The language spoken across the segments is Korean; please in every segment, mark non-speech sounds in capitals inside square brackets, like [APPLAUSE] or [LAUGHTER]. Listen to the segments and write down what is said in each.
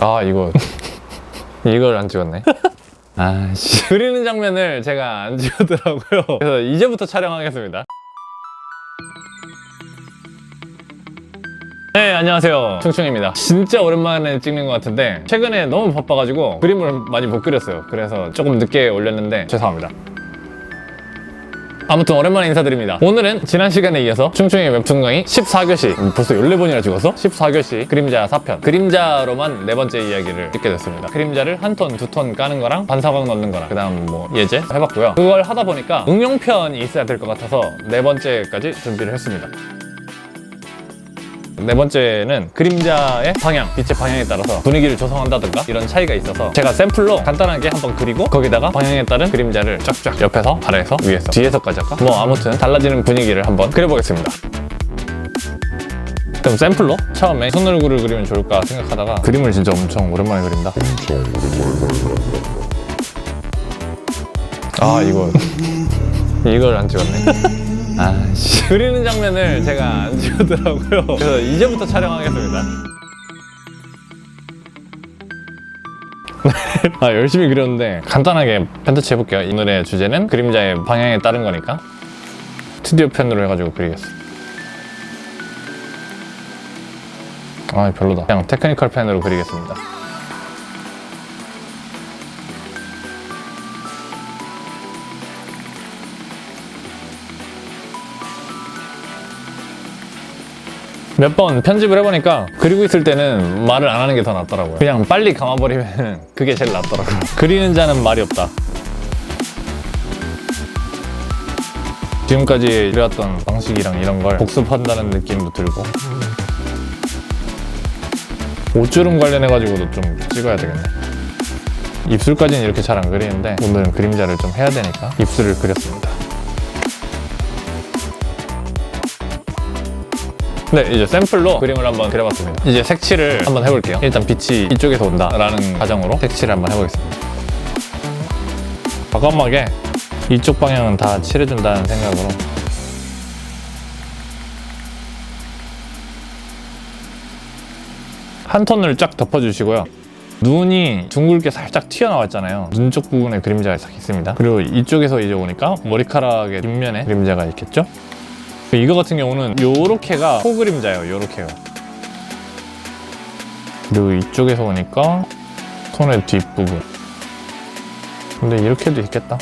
아 이거 [LAUGHS] 이걸 안 찍었네. [LAUGHS] 아씨 그리는 장면을 제가 안 찍었더라고요. [LAUGHS] 그래서 이제부터 촬영하겠습니다. 네 안녕하세요 충충입니다 진짜 오랜만에 찍는 것 같은데 최근에 너무 바빠가지고 그림을 많이 못 그렸어요 그래서 조금 늦게 올렸는데 죄송합니다 아무튼 오랜만에 인사드립니다. 오늘은 지난 시간에 이어서 충충의 웹툰 강의 14교시 음, 벌써 14번이나 찍어서 14교시 그림자 4편 그림자로만 네 번째 이야기를 찍게 됐습니다. 그림자를 한 톤, 두 톤 까는 거랑 반사광 넣는 거랑 그 다음 뭐 예제 해봤고요. 그걸 하다 보니까 응용편이 있어야 될 것 같아서 네 번째까지 준비를 했습니다. 네 번째는 그림자의 방향, 빛의 방향에 따라서 분위기를 조성한다든가 이런 차이가 있어서 제가 샘플로 간단하게 한번 그리고 거기다가 방향에 따른 그림자를 쫙쫙 옆에서, 아래에서, 위에서, 뒤에서까지 할까? 뭐 아무튼 달라지는 분위기를 한번 그려보겠습니다. 그럼 샘플로 처음에 손 얼굴을 그리면 좋을까 생각하다가 그림을 진짜 엄청 오랜만에 그린다. 아 이거 [LAUGHS] 이걸 안 찍었네. 아씨 [LAUGHS] 그리는 장면을 제가 안 찍었더라고요. 그래서 이제부터 촬영하겠습니다. [LAUGHS] 아 열심히 그렸는데 간단하게 펜터치 해볼게요. 오늘의 주제는 그림자의 방향에 따른 거니까 스튜디오 펜으로 해가지고 그리겠어. 아 별로다. 그냥 테크니컬 펜으로 그리겠습니다. 몇 번 편집을 해보니까 그리고 있을 때는 말을 안 하는 게 더 낫더라고요. 그냥 빨리 감아버리면 그게 제일 낫더라고요. [LAUGHS] 그리는 자는 말이 없다. 지금까지 그려왔던 방식이랑 이런 걸 복습한다는 느낌도 들고 옷주름 관련해가지고도 좀 찍어야 되겠네. 입술까지는 이렇게 잘 안 그리는데 오늘은 그림자를 좀 해야 되니까 입술을 그렸습니다. 네, 이제 샘플로 그림을 한번 그려봤습니다. 이제 색칠을 한번 해볼게요. 일단 빛이 이쪽에서 온다라는 가정으로 색칠을 한번 해보겠습니다. 과감하게 이쪽 방향은 다 칠해준다는 생각으로 한 톤을 쫙 덮어주시고요. 눈이 둥글게 살짝 튀어나왔잖아요. 눈 쪽 부분에 그림자가 싹 있습니다. 그리고 이쪽에서 이제 오니까 머리카락의 뒷면에 그림자가 있겠죠? 이거 같은 경우는 요렇게가 코 그림자예요. 요렇게요. 그리고 이쪽에서 오니까 손의 뒷부분. 근데 이렇게도 있겠다.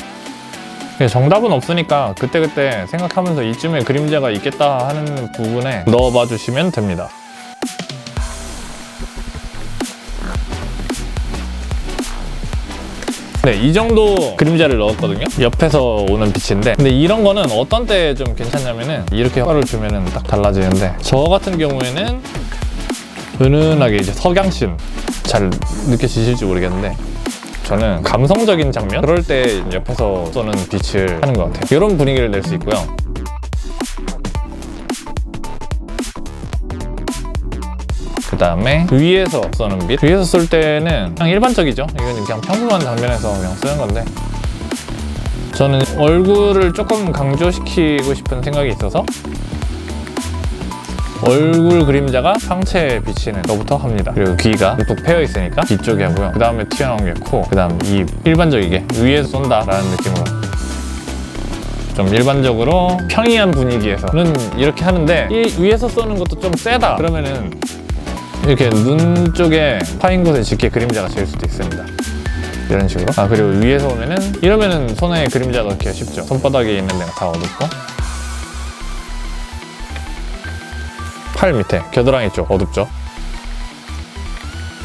정답은 없으니까 그때그때 생각하면서 이쯤에 그림자가 있겠다 하는 부분에 넣어봐 주시면 됩니다. 네, 이 정도 그림자를 넣었거든요. 옆에서 오는 빛인데, 근데 이런 거는 어떤 때 좀 괜찮냐면은 이렇게 효과를 주면은 딱 달라지는데, 저 같은 경우에는 은은하게 이제 석양신 잘 느껴지실지 모르겠는데, 저는 감성적인 장면 그럴 때 옆에서 쏘는 빛을 하는 것 같아요. 이런 분위기를 낼 수 있고요. 그 다음에 위에서 쏘는 빛 위에서 쏠 때는 그냥 일반적이죠. 이건 그냥 평범한 장면에서 그냥 쓰는 건데. 저는 얼굴을 조금 강조시키고 싶은 생각이 있어서 얼굴 그림자가 상체에 비치는 것부터 합니다. 그리고 귀가 뚝뚝 패여 있으니까 귀 쪽에 하고요. 그 다음에 튀어나온 게 코, 그 다음 입. 일반적이게 위에서 쏜다 라는 느낌으로. 좀 일반적으로 평이한 분위기에서는 이렇게 하는데 이 위에서 쏘는 것도 좀 세다. 그러면은 이렇게 눈 쪽에 파인 곳에 짙게 그림자가 질 수도 있습니다. 이런 식으로. 아, 그리고 위에서 오면은, 이러면은 손에 그림자 넣기가 쉽죠. 손바닥에 있는 데가 다 어둡고. 팔 밑에, 겨드랑이 쪽 어둡죠.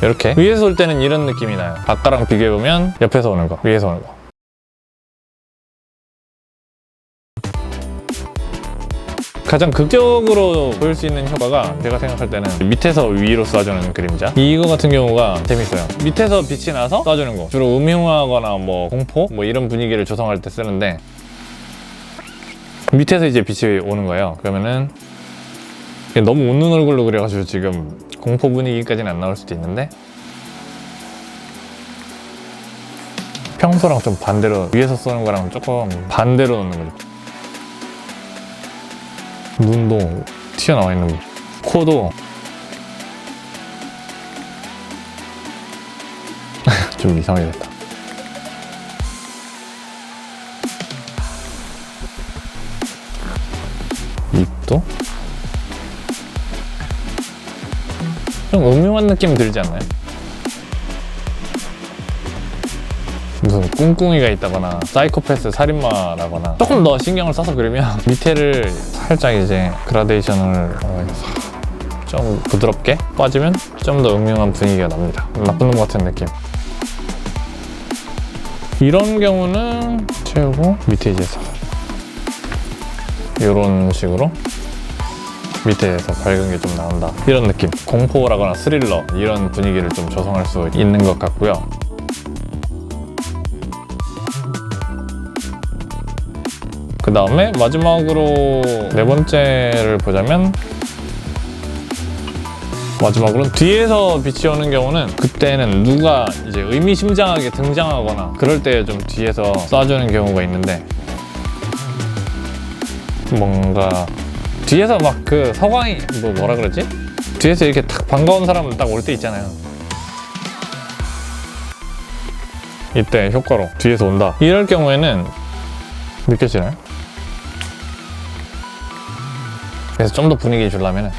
이렇게. 위에서 올 때는 이런 느낌이 나요. 아까랑 비교해보면 옆에서 오는 거, 위에서 오는 거. 가장 극적으로 보일 수 있는 효과가 제가 생각할 때는 밑에서 위로 쏴주는 그림자. 이거 같은 경우가 재밌어요. 밑에서 빛이 나서 쏴주는 거. 주로 음흉하거나 뭐 공포? 뭐 이런 분위기를 조성할 때 쓰는데 밑에서 이제 빛이 오는 거예요. 그러면은 너무 웃는 얼굴로 그려가지고 지금 공포 분위기까지는 안 나올 수도 있는데 평소랑 좀 반대로 위에서 쏘는 거랑 조금 반대로 놓는 거죠 눈도 튀어나와 있는 거. 코도 [LAUGHS] 좀 이상하게 됐다. 입도 좀 음흉한 느낌 들지 않나요? 무슨 꿍꿍이가 있다거나 사이코패스 살인마라거나 조금 더 신경을 써서 그리면 [LAUGHS] 밑에를 살짝 이제 그라데이션을 어, 싹좀 부드럽게 빠지면 좀 더 음흉한 분위기가 납니다. 나쁜 놈 같은 느낌. 이런 경우는 채우고 밑에 이제 싹 이런 식으로 밑에서 밝은 게 좀 나온다. 이런 느낌. 공포라거나 스릴러 이런 분위기를 좀 조성할 수 있는 것 같고요. 그 다음에 마지막으로 네 번째를 보자면 마지막으로는 뒤에서 빛이 오는 경우는 그때는 누가 이제 의미심장하게 등장하거나 그럴 때 좀 뒤에서 쏴주는 경우가 있는데 뭔가 뒤에서 막 그 서광이 뭐 뭐라 그러지? 뒤에서 이렇게 딱 반가운 사람 딱 올 때 있잖아요. 이때 효과로 뒤에서 온다. 이럴 경우에는 느껴지나요? 그래서 좀 더 분위기 주려면은.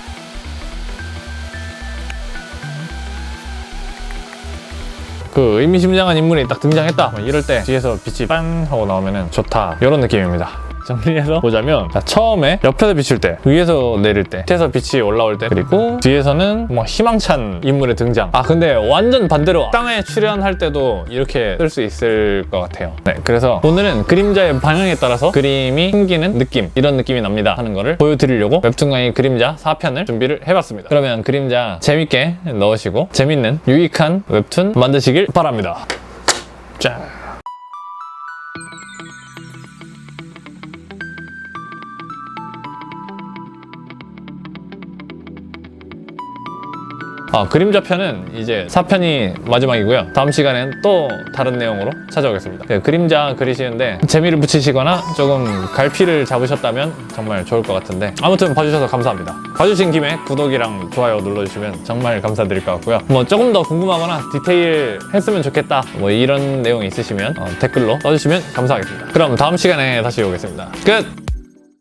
그 의미심장한 인물이 딱 등장했다. 뭐 이럴 때 뒤에서 빛이 빤 하고 나오면은 좋다. 이런 느낌입니다 정리해서 보자면 자, 처음에 옆에서 비출 때 위에서 내릴 때 밑에서 빛이 올라올 때 그리고 뒤에서는 뭐 희망찬 인물의 등장. 아 근데 완전 반대로 땅에 출연할 때도 이렇게 쓸 수 있을 것 같아요. 네 그래서 오늘은 그림자의 방향에 따라서 그림이 생기는 느낌 이런 느낌이 납니다 하는 거를 보여드리려고 웹툰 강의 그림자 4편을 준비를 해봤습니다. 그러면 그림자 재밌게 넣으시고 재밌는 유익한 웹툰 만드시길 바랍니다. 짠 아, 그림자 편은 이제 4편이 마지막이고요. 다음 시간엔 또 다른 내용으로 찾아오겠습니다. 그 그림자 그리시는데 재미를 붙이시거나 조금 갈피를 잡으셨다면 정말 좋을 것 같은데 아무튼 봐주셔서 감사합니다. 봐주신 김에 구독이랑 좋아요 눌러주시면 정말 감사드릴 것 같고요. 뭐 조금 더 궁금하거나 디테일 했으면 좋겠다 뭐 이런 내용이 있으시면 어, 댓글로 써주시면 감사하겠습니다. 그럼 다음 시간에 다시 오겠습니다. 끝!